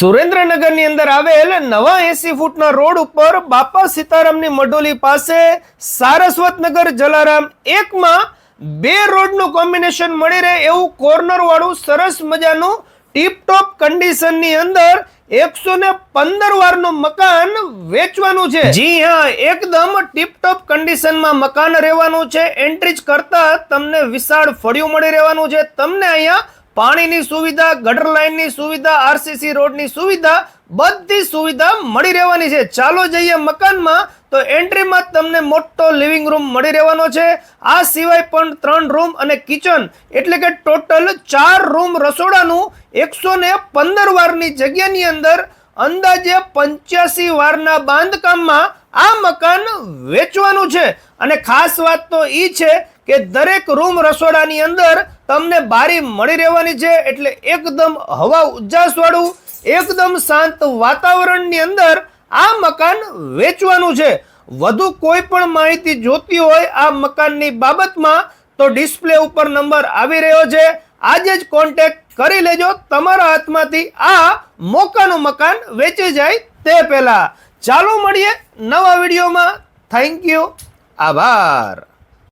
સુરેન્દ્રનગરની અંદર આવેલ નવા એસી ફૂટના રોડ ઉપર બાપા સીતારામની મઢોલી પાસે સારસ્વતનગર જલારામ એકમાં બે રોડનું કોમ્બિનેશન મળી રહે એવું કોર્નરવાળું સરસ મજાનું ટીપટોપ કન્ડિશનની અંદર એકસો ને પંદર વારનું મકાન વેચવાનું છે. જી હા, એકદમ ટીપટોપ કન્ડિશનમાં મકાન રહેવાનું છે. એન્ટ્રી જ કરતા તમને વિશાળ ફળિયું મળી રહેવાનું છે. તમને અહીંયા પાણીની સુવિધા, ગટર લાઇનની સુવિધા, આરસીસી રોડની સુવિધા, બધી સુવિધા મળી રહેવાની છે. ચાલો જઈએ મકાનમાં, તો એન્ટ્રીમાં તમને મોટો લિવિંગ રૂમ મળી રહેવાનો છે. આ સિવાય પણ ત્રણ રૂમ અને કિચન, એટલે કે ટોટલ ચાર રૂમ રસોડાનું એકસો ને પંદર વારની જગ્યાની અંદર અંદાજે પંચ્યાસી વારના બાંધકામમાં આ મકાન વેચવાનું છે. અને ખાસ વાત તો એ છે કે દરેક રૂમ રસોડાની અંદર તમને બારી મળી રહેવાની છે એટલે એકદમ હવા ઉજાસવાળું, એકદમ શાંત વાતાવરણની અંદર આ મકાન વેચવાનું છે. વધુ કોઈ પણ માહિતી જોતી હોય આ મકાનની બાબતમાં તો ડિસ્પ્લે ઉપર નંબર આવી રહ્યો છે. આજે જ કોન્ટેક્ટ કરી લેજો. તમારા હાથમાંથી આ મોકાનું મકાન વેચી જાય તે પહેલાં. ચાલો મળીએ નવા વિડીયોમાં. થેન્ક યુ આભાર.